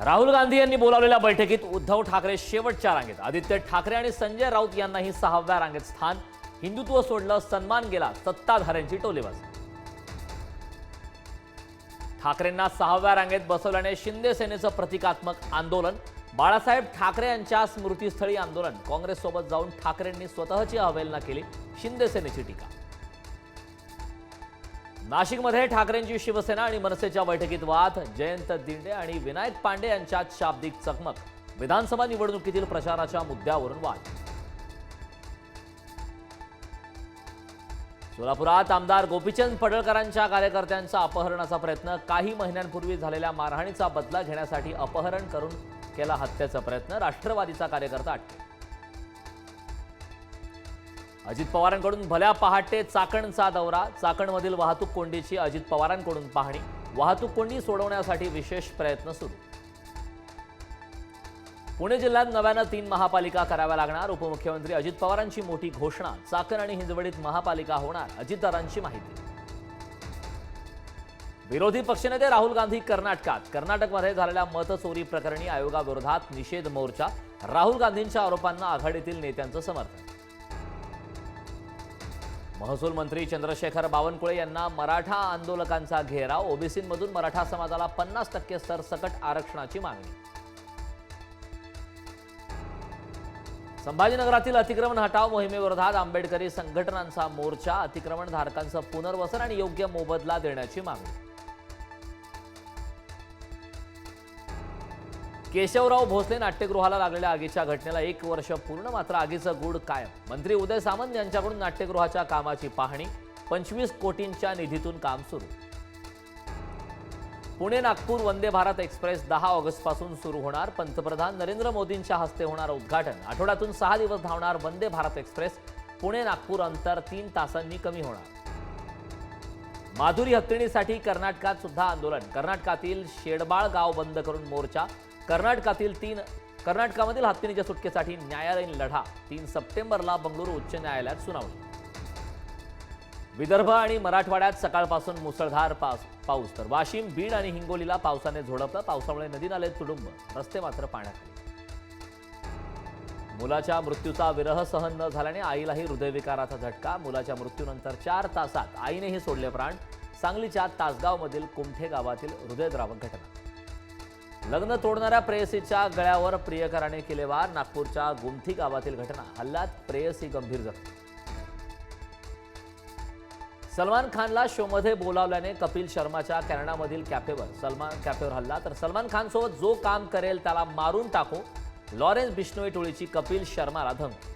राहुल गांधी यांनी बोलावलेल्या बैठकीत उद्धव ठाकरे शेवटच्या रांगेत. आदित्य ठाकरे आणि संजय राऊत यांनाही सहाव्या रांगेत स्थान. हिंदुत्व सोडलं सन्मान गेला सत्ताधाऱ्यांची टोलेबाजी. ठाकरेंना सहाव्या रांगेत बसवल्याने शिंदे सेनेचं प्रतिकात्मक आंदोलन. बाळासाहेब ठाकरे यांच्या स्मृतीस्थळी आंदोलन. काँग्रेससोबत जाऊन ठाकरेंनी स्वतःची अवहेलना केली शिंदे सेनेची टीका. नाशिकमध्ये ठाकरेंची शिवसेना आणि मनसेच्या बैठकीत वाद जयंत दिंडे आणि विनायक पांडे यांच्यात शाब्दिक चकमक. विधानसभा निवडणुकीतील प्रचाराच्या मुद्द्यावरून वाद. सोलापुरात आमदार गोपीचंद पडळकरांच्या कार्यकर्त्यांचा अपहरणाचा प्रयत्न काही महिन्यांपूर्वी झालेल्या मारहाणीचा बदला घेण्यासाठी अपहरण करून केला हत्येचा प्रयत्न राष्ट्रवादीचा कार्यकर्ता अटक अजित पवारांकडून भल्या पहाटे चाकणचा दौरा. चाकणमधील वाहतूक कोंडीची अजित पवारांकडून पाहणी. वाहतूक कोंडी सोडवण्यासाठी विशेष प्रयत्न सुरू. पुणे जिल्ह्यात नव्यानं तीन महापालिका कराव्या लागणार. उपमुख्यमंत्री अजित पवारांची मोठी घोषणा. चाकण आणि हिंजवडीत महापालिका होणार अजितदारांची माहिती. विरोधी पक्षनेते राहुल गांधी कर्नाटकात. कर्नाटकमध्ये झालेल्या मतचोरी प्रकरणी आयोगाविरोधात निषेध मोर्चा. राहुल गांधींच्या आरोपांना आघाडीतील नेत्यांचं समर्थन. महसूल मंत्री चंद्रशेखर बावनकुळे यांना मराठा आंदोलकांचा घेराव. ओबीसीमधून मराठा समाजाला पन्नास टक्के सरसकट आरक्षणाची मागणी. संभाजीनगरातील अतिक्रमण हटाव मोहिमेविरोधात आंबेडकरी संघटनांचा मोर्चा अतिक्रमणधारकांचं पुनर्वसन आणि योग्य मोबदला देण्याची मागणी. केशवराव भोसले नाट्यगृहाला लागलेल्या आगीच्या घटनेला एक वर्ष पूर्ण मात्र आगीचं गूढ कायम. मंत्री उदय सामंत यांच्याकडून नाट्यगृहाच्या कामाची पाहणी पंचवीस कोटींच्या निधीतून काम सुरू. पुणे नागपूर वंदे भारत एक्सप्रेस दहा ऑगस्टपासून सुरू होणार. पंतप्रधान नरेंद्र मोदींच्या हस्ते होणार उद्घाटन. आठवड्यातून सहा दिवस धावणार वंदे भारत एक्सप्रेस. पुणे नागपूर अंतर तीन तासांनी कमी होणार. माधुरी हत्तीणीसाठी कर्नाटकात सुद्धा आंदोलन. कर्नाटकातील शेडबाळ गाव बंद करून मोर्चा. कर्नाटकातील तीन कर्नाटकामधील हत्तीनीच्या सुटकेसाठी न्यायालयीन लढा. तीन सप्टेंबरला बंगळुरू उच्च न्यायालयात सुनावणी. विदर्भ आणि मराठवाड्यात सकाळपासून मुसळधार पाऊस पाऊस तर वाशिम बीड आणि हिंगोलीला पावसाने झोडपलं. पावसामुळे नदी नाले तुडुंब. रस्ते मात्र पाण्यात मुलाच्या मृत्यूचा विरह सहन न झाल्याने आईलाही हृदयविकाराचा झटका. मुलाच्या मृत्यूनंतर चार तासात आईनेही सोडले प्राण. सांगलीच्या तासगावमधील कुमठे गावातील हृदयद्रावक घटना. लग्न तोडणाऱ्या प्रेयसीच्या गळ्यावर प्रियकराने केले वार नागपूरच्या गुमठी गावातील घटना हल्ल्यात प्रेयसी गंभीर जखमी. सलमान खानला शोमध्ये बोलावल्याने कपिल शर्माच्या कॅनडामधील कॅफेवर सलमान कॅफेवर हल्ला तर सलमान खानसोबत जो काम करेल त्याला मारून टाकू लॉरेन्स बिश्नोई टोळीची कपिल शर्माला धमकी.